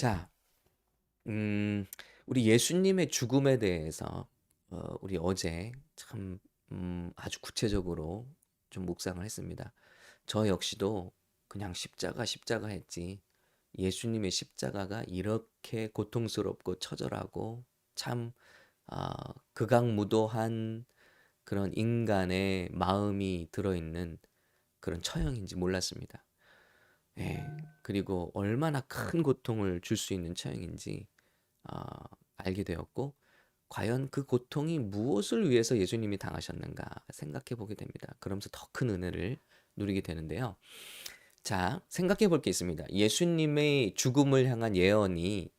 자, 음, 우리 예수님의 죽음에 대해서 어, 우리 어제 참 음, 아주 구체적으로 좀 묵상을 했습니다. 저 역시도 그냥 십자가 십자가 했지. 예수님의 십자가가 이렇게 고통스럽고 처절하고 참 아, 극악무도한 그런 인간의 마음이 들어있는 그런 처형인지 몰랐습니다. 예, 그리고 얼마나 큰 고통을 줄 수 있는 처형인지 아, 알게 되었고, 과연 그 고통이 무엇을 위해서 예수님이 당하셨는가 생각해 보게 됩니다. 그러면서 더 큰 은혜를 누리게 되는데요. 자, 생각해 볼 게 있습니다. 예수님의 죽음을 향한 예언이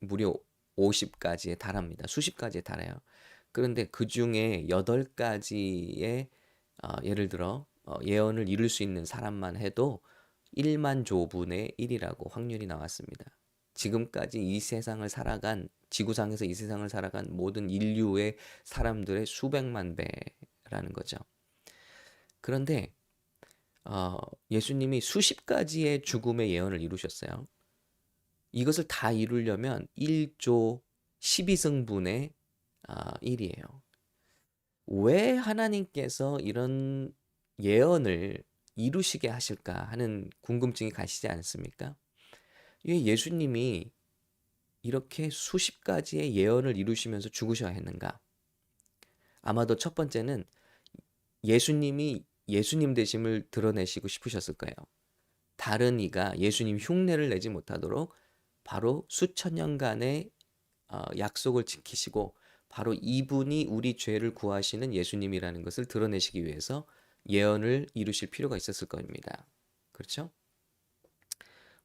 무려 50가지에 달합니다. 수십 가지에 달해요. 그런데 그 중에 8가지의 어, 예를 들어 어, 예언을 이룰 수 있는 사람만 해도 1만 조분의 1이라고 확률이 나왔습니다. 지금까지 이 세상을 살아간 지구상에서 이 세상을 살아간 모든 인류의 사람들의 수백만 배라는 거죠. 그런데 어, 예수님이 수십 가지의 죽음의 예언을 이루셨어요. 이것을 다 이루려면 1조 12승분의 아, 1이에요. 왜 하나님께서 이런 예언을 이루시게 하실까 하는 궁금증이 가시지 않습니까? 왜 예수님이 이렇게 수십 가지의 예언을 이루시면서 죽으셔야 했는가? 아마도 첫 번째는 예수님이 예수님 되심을 드러내시고 싶으셨을 거예요. 다른 이가 예수님 흉내를 내지 못하도록 바로 수천 년간의 어, 약속을 지키시고 바로 이분이 우리 죄를 구하시는 예수님이라는 것을 드러내시기 위해서 예언을 이루실 필요가 있었을 겁니다. 그렇죠?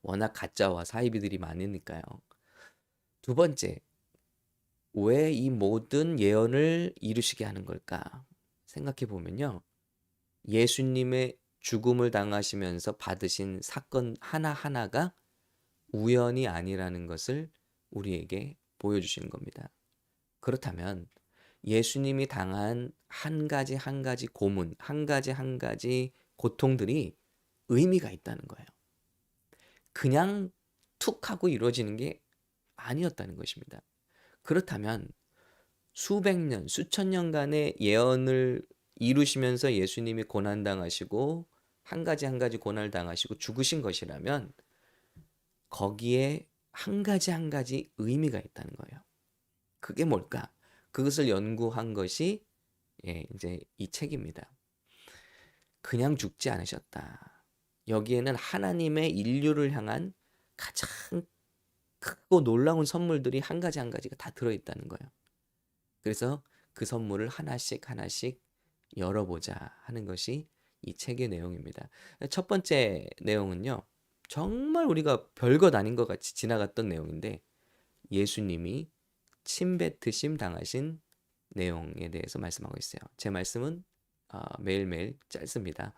워낙 가짜와 사이비들이 많으니까요. 두 번째, 왜 이 모든 예언을 이루시게 하는 걸까? 생각해 보면요. 예수님의 죽음을 당하시면서 받으신 사건 하나하나가 우연이 아니라는 것을 우리에게 보여주시는 겁니다. 그렇다면 예수님이 당한 한 가지 한 가지 고문, 한 가지 한 가지 고통들이 의미가 있다는 거예요. 그냥 툭 하고 이루어지는 게 아니었다는 것입니다. 그렇다면 수백 년, 수천 년간의 예언을 이루시면서 예수님이 고난 당하시고 한 가지 한 가지 고난을 당하시고 죽으신 것이라면 거기에 한 가지 한 가지 의미가 있다는 거예요. 그게 뭘까? 그것을 연구한 것이 예, 이제 이 책입니다. 그냥 죽지 않으셨다. 여기에는 하나님의 인류를 향한 가장 크고 놀라운 선물들이 한 가지 한 가지가 다 들어있다는 거예요. 그래서 그 선물을 하나씩 하나씩 열어보자 하는 것이 이 책의 내용입니다. 첫 번째 내용은요. 정말 우리가 별것 아닌 것 같이 지나갔던 내용인데 예수님이 침뱉으심 당하신 내용에 대해서 말씀하고 있어요. 제 말씀은 아, 매일매일 짧습니다.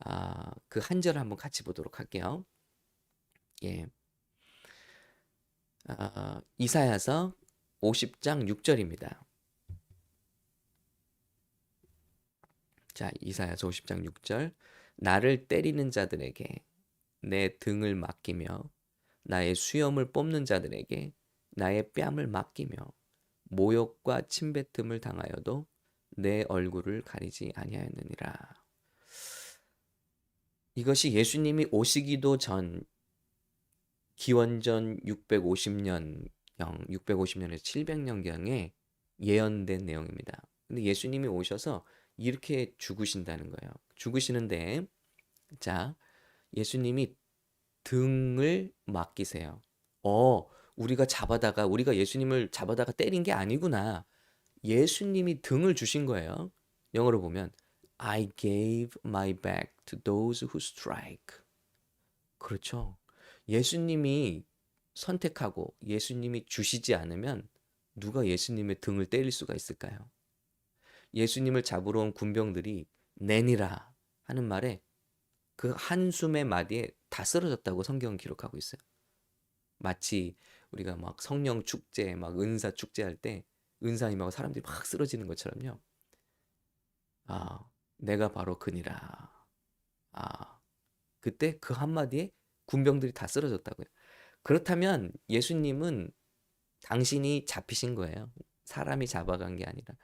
아, 그 한 절을 한번 같이 보도록 할게요. 예. 아, 이사야서 50장 6절입니다. 자, 이사야서 50장 6절. 나를 때리는 자들에게 내 등을 맡기며 나의 수염을 뽑는 자들에게 나의 뺨을 맡기며 모욕과 침뱉음을 당하여도 내 얼굴을 가리지 아니하였느니라. 이것이 예수님이 오시기도 전 기원전 650년경 650년에서 700년경에 예언된 내용입니다. 근데 예수님이 오셔서 이렇게 죽으신다는 거예요. 죽으시는데 자, 예수님이 등을 맡기세요. 어, 우리가 잡아다가 우리가 예수님을 잡아다가 때린 게 아니구나. 예수님이 등을 주신 거예요. 영어로 보면 I gave my back to those who strike. 그렇죠. 예수님이 선택하고 예수님이 주시지 않으면 누가 예수님의 등을 때릴 수가 있을까요? 예수님을 잡으러 온 군병들이 내니라 하는 말에 그 한숨의 마디에 다 쓰러졌다고 성경은 기록하고 있어요. 마치 우리가 막 성령 축제, 막 은사 축제 할 때 은사님하고 사람들이 막 쓰러지는 것처럼요. 아, 내가 바로 그니라. 아, 그때 그 한마디에 군병들이 다 쓰러졌다고요. 그렇다면 예수님은 당신이 잡히신 거예요. 사람이 잡아간 게 아니라.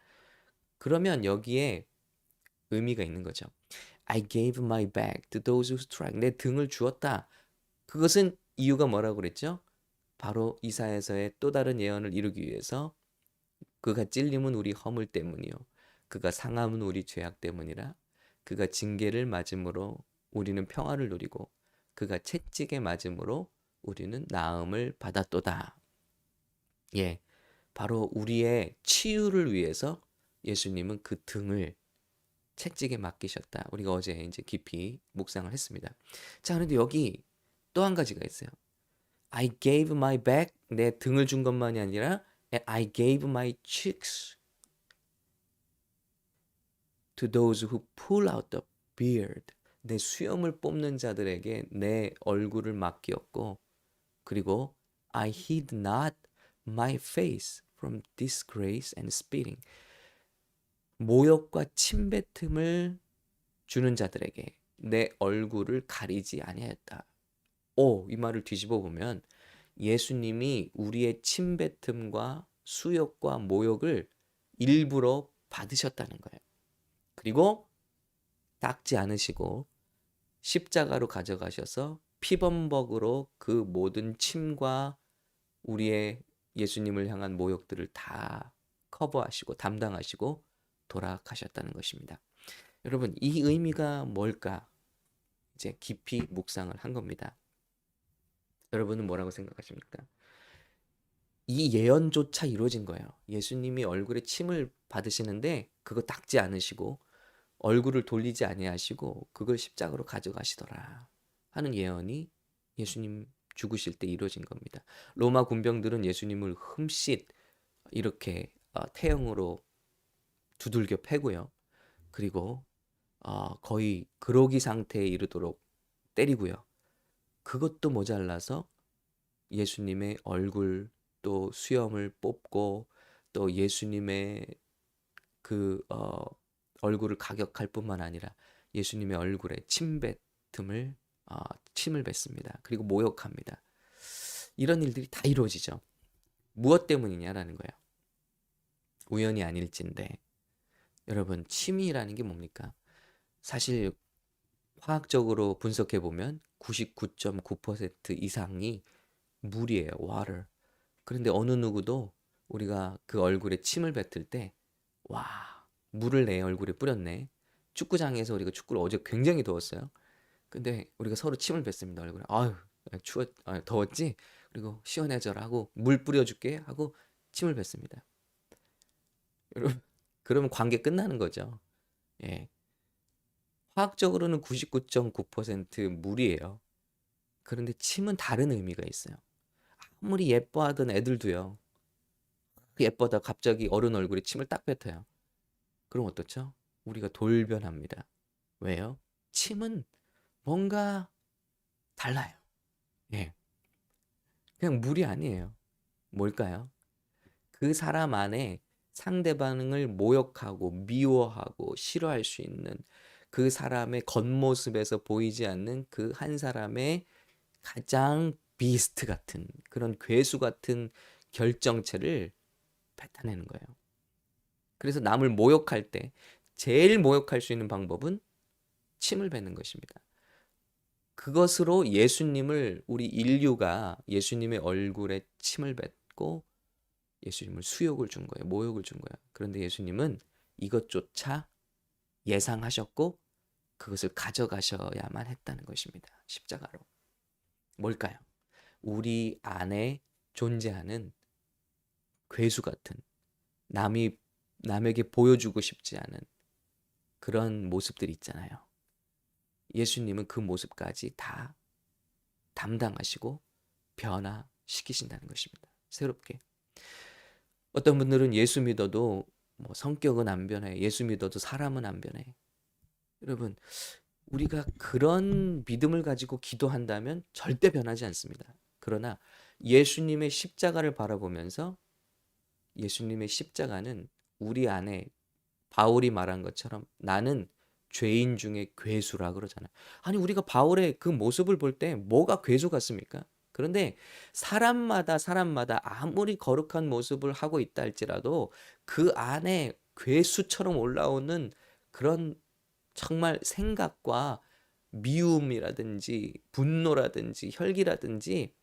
그러면 여기에 의미가 있는 거죠. I gave my back to those who strike. 내 등을 주었다. 그것은 이유가 뭐라고 그랬죠? 바로 이사에서의 또 다른 예언을 이루기 위해서 그가 찔림은 우리 허물 때문이요. 그가 상함은 우리 죄악 때문이라. 그가 징계를 맞음으로 우리는 평화를 누리고 그가 채찍에 맞음으로 우리는 나음을 받았도다. 예. 바로 우리의 치유를 위해서 예수님은 그 등을 채찍에 맡기셨다. 우리가 어제 이제 깊이 묵상을 했습니다. 자, 그런데 여기 또 한 가지가 있어요. I gave my back 내 등을 준 것만이 아니라 I gave my cheeks to those who pull out the beard. 내 수염을 뽑는 자들에게 내 얼굴을 맡겼고 그리고 I hid not my face from disgrace and spitting. 모욕과 침뱉음을 주는 자들에게 내 얼굴을 가리지 아니하였다. 오, 이 말을 뒤집어 보면 예수님이 우리의 침뱉음과 수욕과 모욕을 일부러 받으셨다는 거예요. 그리고 닦지 않으시고 십자가로 가져가셔서 피범벅으로 그 모든 침과 우리의 예수님을 향한 모욕들을 다 커버하시고 담당하시고 돌아가셨다는 것입니다. 여러분, 이 의미가 뭘까? 이제 깊이 묵상을 한 겁니다. 여러분은 뭐라고 생각하십니까? 이 예언조차 이루어진 거예요. 예수님이 얼굴에 침을 받으시는데 그거 닦지 않으시고 얼굴을 돌리지 아니하시고 그걸 십자가로 가져가시더라 하는 예언이 예수님 죽으실 때 이루어진 겁니다. 로마 군병들은 예수님을 흠칫 이렇게 어, 태형으로 두들겨 패고요. 그리고 어, 거의 그러기 상태에 이르도록 때리고요. 그것도 모자라서 예수님의 얼굴 또 수염을 뽑고 또 예수님의 그 어, 얼굴을 가격할 뿐만 아니라 예수님의 얼굴에 침뱉음을 어, 침을 뱉습니다. 그리고 모욕합니다. 이런 일들이 다 이루어지죠. 무엇 때문이냐라는 거예요. 우연이 아닐진데 여러분 침이라는 게 뭡니까? 사실 화학적으로 분석해 보면 99.9% 이상이 물이에요. water. 그런데 어느 누구도 우리가 그 얼굴에 침을 뱉을 때 와, 물을 내 얼굴에 뿌렸네. 축구장에서 우리가 축구를 어제 굉장히 더웠어요. 근데 우리가 서로 침을 뱉습니다. 얼굴에. 아유, 추웠, 아, 더웠지? 그리고 시원해져라 하고 물 뿌려 줄게 하고 침을 뱉습니다. 여러분, 그러면 관계 끝나는 거죠. 예. 화학적으로는 99.9% 물이에요. 그런데 침은 다른 의미가 있어요. 아무리 예뻐하던 애들도요. 예뻐다 갑자기 어른 얼굴에 침을 딱 뱉어요. 그럼 어떻죠? 우리가 돌변합니다. 왜요? 침은 뭔가 달라요. 예. 그냥 물이 아니에요. 뭘까요? 그 사람 안에 상대방을 모욕하고 미워하고 싫어할 수 있는 그 사람의 겉모습에서 보이지 않는 그 한 사람의 가장 비스트 같은 그런 괴수 같은 결정체를 뱉어내는 거예요. 그래서 남을 모욕할 때 제일 모욕할 수 있는 방법은 침을 뱉는 것입니다. 그것으로 예수님을 우리 인류가 예수님의 얼굴에 침을 뱉고 예수님을 수욕을 준 거예요. 모욕을 준 거예요. 그런데 예수님은 이것조차 예상하셨고 그것을 가져가셔야만 했다는 것입니다. 십자가로. 뭘까요? 우리 안에 존재하는 괴수 같은 남이 남에게 보여주고 싶지 않은 그런 모습들이 있잖아요. 예수님은 그 모습까지 다 담당하시고 변화시키신다는 것입니다. 새롭게. 어떤 분들은 예수 믿어도 뭐 성격은 안 변해. 예수 믿어도 사람은 안 변해. 여러분, 우리가 그런 믿음을 가지고 기도한다면 절대 변하지 않습니다. 그러나 예수님의 십자가를 바라보면서 예수님의 십자가는 우리 안에 바울이 말한 것처럼 나는 죄인 중에 괴수라 그러잖아요. 아니 우리가 바울의 그 모습을 볼 때 뭐가 괴수 같습니까? 그런데 사람마다 사람마다 아무리 거룩한 모습을 하고 있다 할지라도 그 안에 괴수처럼 올라오는 그런 정말 생각과 미움이라든지 분노라든지 혈기라든지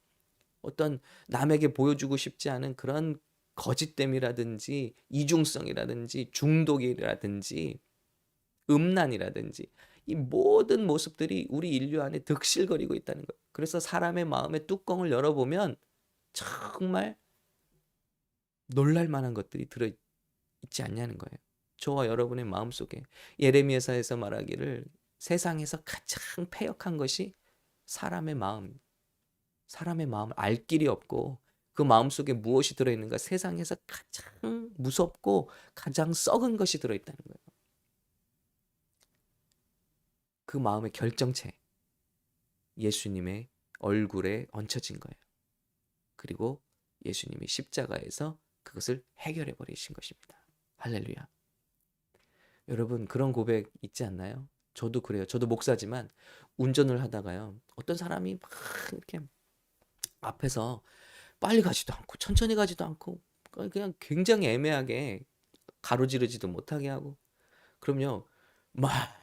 어떤 남에게 보여주고 싶지 않은 그런 거짓됨이라든지 이중성이라든지 중독이라든지 음란이라든지 이 모든 모습들이 우리 인류 안에 득실거리고 있다는 거예요. 그래서 사람의 마음의 뚜껑을 열어보면 정말 놀랄 만한 것들이 들어 있지 않냐는 거예요. 저와 여러분의 마음속에 예레미야서에서 말하기를 세상에서 가장 패역한 것이 사람의 마음. 사람의 마음을 알 길이 없고 그 마음속에 무엇이 들어 있는가 세상에서 가장 무섭고 가장 썩은 것이 들어 있다는 거예요. 그 마음의 결정체 예수님의 얼굴에 얹혀진 거예요. 그리고 예수님이 십자가에서 그것을 해결해 버리신 것입니다. 할렐루야. 여러분 그런 고백 있지 않나요? 저도 그래요. 저도 목사지만 운전을 하다가요. 어떤 사람이 막 이렇게 앞에서 빨리 가지도 않고 천천히 가지도 않고 그냥 굉장히 애매하게 가로지르지도 못하게 하고 그럼요. 막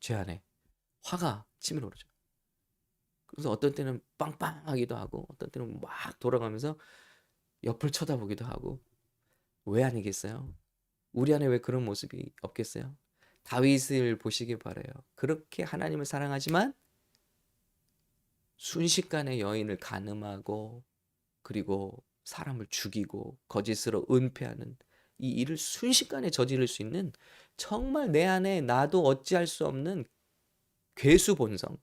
제 안에 화가 치밀어 오르죠. 그래서 어떤 때는 빵빵하기도 하고 어떤 때는 막 돌아가면서 옆을 쳐다보기도 하고 왜 아니겠어요? 우리 안에 왜 그런 모습이 없겠어요? 다윗을 보시기 바래요. 그렇게 하나님을 사랑하지만 순식간에 여인을 간음하고 그리고 사람을 죽이고 거짓으로 은폐하는 이 일을 순식간에 저지를 수 있는 정말 내 안에 나도 어찌할 수 없는 괴수 본성.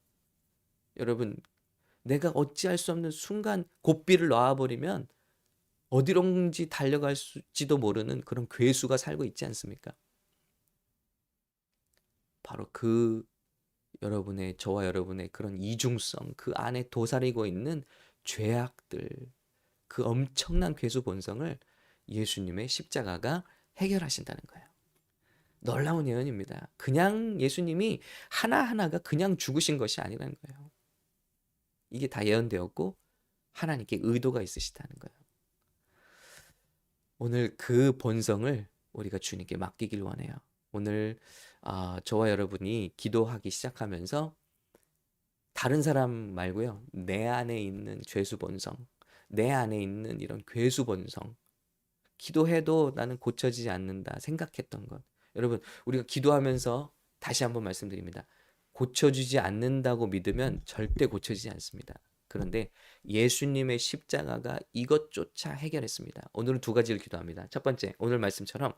여러분, 내가 어찌할 수 없는 순간 고삐를 놔버리면 어디론지 달려갈지도 모르는 그런 괴수가 살고 있지 않습니까? 바로 그 여러분의 저와 여러분의 그런 이중성, 그 안에 도사리고 있는 죄악들, 그 엄청난 괴수 본성을 예수님의 십자가가 해결하신다는 거예요. 놀라운 예언입니다. 그냥 예수님이 하나하나가 그냥 죽으신 것이 아니라는 거예요. 이게 다 예언되었고 하나님께 의도가 있으시다는 거예요. 오늘 그 본성을 우리가 주님께 맡기길 원해요. 오늘 아, 저와 여러분이 기도하기 시작하면서 다른 사람 말고요. 내 안에 있는 죄수 본성, 내 안에 있는 이런 괴수 본성, 기도해도 나는 고쳐지지 않는다 생각했던 것. 여러분, 우리가 기도하면서 다시 한번 말씀드립니다. 고쳐지지 않는다고 믿으면 절대 고쳐지지 않습니다. 그런데 예수님의 십자가가 이것조차 해결했습니다. 오늘은 두 가지를 기도합니다. 첫 번째, 오늘 말씀처럼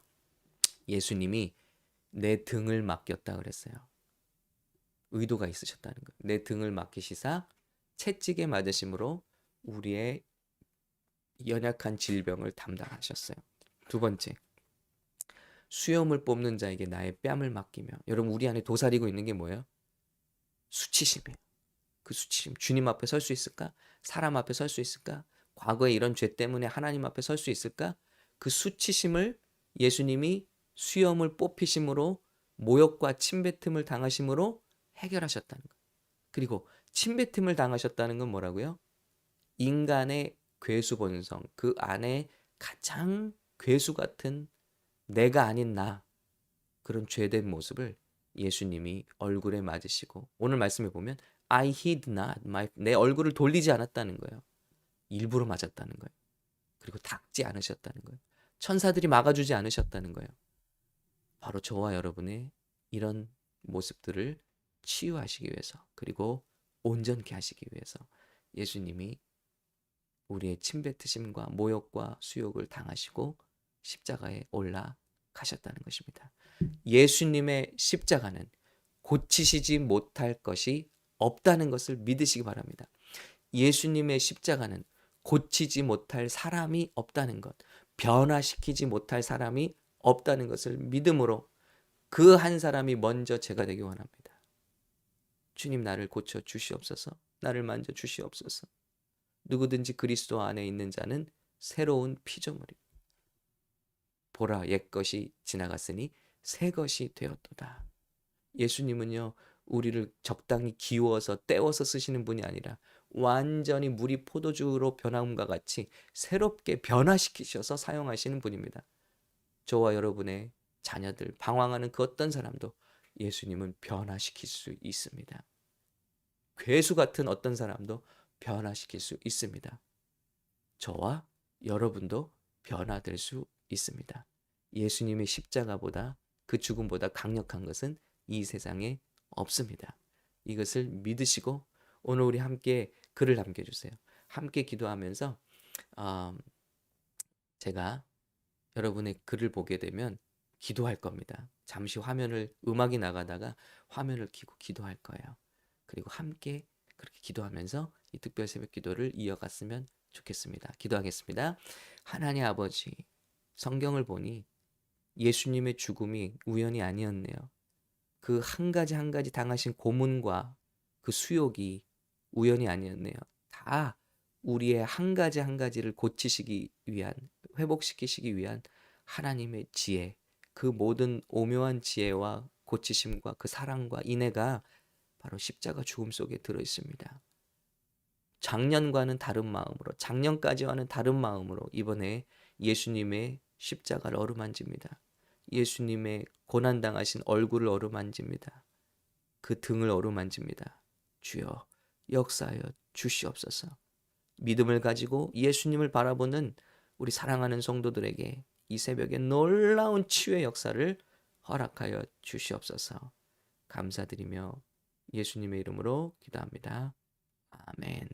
예수님이 내 등을 맡겼다 그랬어요. 의도가 있으셨다는 거예요. 내 등을 맡기시사 채찍에 맞으심으로 우리의 연약한 질병을 담당하셨어요. 두 번째, 수염을 뽑는 자에게 나의 뺨을 맡기며 여러분 우리 안에 도사리고 있는 게 뭐예요? 수치심이에요. 그 수치심. 주님 앞에 설 수 있을까? 사람 앞에 설 수 있을까? 과거에 이런 죄 때문에 하나님 앞에 설 수 있을까? 그 수치심을 예수님이 수염을 뽑히심으로 모욕과 침뱉음을 당하심으로 해결하셨다는 것. 그리고 침뱉음을 당하셨다는 건 뭐라고요? 인간의 괴수 본성, 그 안에 가장 괴수 같은 내가 아닌 나 그런 죄된 모습을 예수님이 얼굴에 맞으시고 오늘 말씀에 보면 I hid not my 내 얼굴을 돌리지 않았다는 거예요. 일부러 맞았다는 거예요. 그리고 닦지 않으셨다는 거예요. 천사들이 막아주지 않으셨다는 거예요. 바로 저와 여러분의 이런 모습들을 치유하시기 위해서 그리고 온전케 하시기 위해서 예수님이 우리의 침뱉으심과 모욕과 수욕을 당하시고 십자가에 올라 가셨다는 것입니다. 예수님의 십자가는 고치시지 못할 것이 없다는 것을 믿으시기 바랍니다. 예수님의 십자가는 고치지 못할 사람이 없다는 것, 변화시키지 못할 사람이 없다는 것을 믿음으로 그 한 사람이 먼저 제가 되기 원합니다. 주님 나를 고쳐 주시옵소서. 나를 만져 주시옵소서. 누구든지 그리스도 안에 있는 자는 새로운 피조물이 보라 옛것이 지나갔으니 새 것이 되었도다. 예수님은요 우리를 적당히 기워서 떼워서 쓰시는 분이 아니라 완전히 물이 포도주로 변함과 같이 새롭게 변화시키셔서 사용하시는 분입니다. 저와 여러분의 자녀들 방황하는 그 어떤 사람도 예수님은 변화시킬 수 있습니다. 괴수 같은 어떤 사람도 변화시킬 수 있습니다. 저와 여러분도 변화될 수 있습니다. 예수님의 십자가보다 그 죽음보다 강력한 것은 이 세상에 없습니다. 이것을 믿으시고 오늘 우리 함께 글을 남겨주세요. 함께 기도하면서 어, 제가 여러분의 글을 보게 되면 기도할 겁니다. 잠시 화면을 음악이 나가다가 화면을 켜고 기도할 거예요. 그리고 함께 그렇게 기도하면서 이 특별 새벽 기도를 이어갔으면 좋겠습니다. 기도하겠습니다. 하나님 아버지, 성경을 보니 예수님의 죽음이 우연이 아니었네요. 그 한 가지 한 가지 당하신 고문과 그 수욕이 우연이 아니었네요. 다 우리의 한 가지 한 가지를 고치시기 위한, 회복시키시기 위한 하나님의 지혜, 그 모든 오묘한 지혜와 고치심과 그 사랑과 인애가 바로 십자가 죽음 속에 들어 있습니다. 작년과는 다른 마음으로, 작년까지와는 다른 마음으로 이번에 예수님의 십자가를 어루만집니다. 예수님의 고난당하신 얼굴을 어루만집니다. 그 등을 어루만집니다. 주여 역사하여 주시옵소서. 믿음을 가지고 예수님을 바라보는 우리 사랑하는 성도들에게 이 새벽에 놀라운 치유의 역사를 허락하여 주시옵소서. 감사드리며 예수님의 이름으로 기도합니다. 아멘.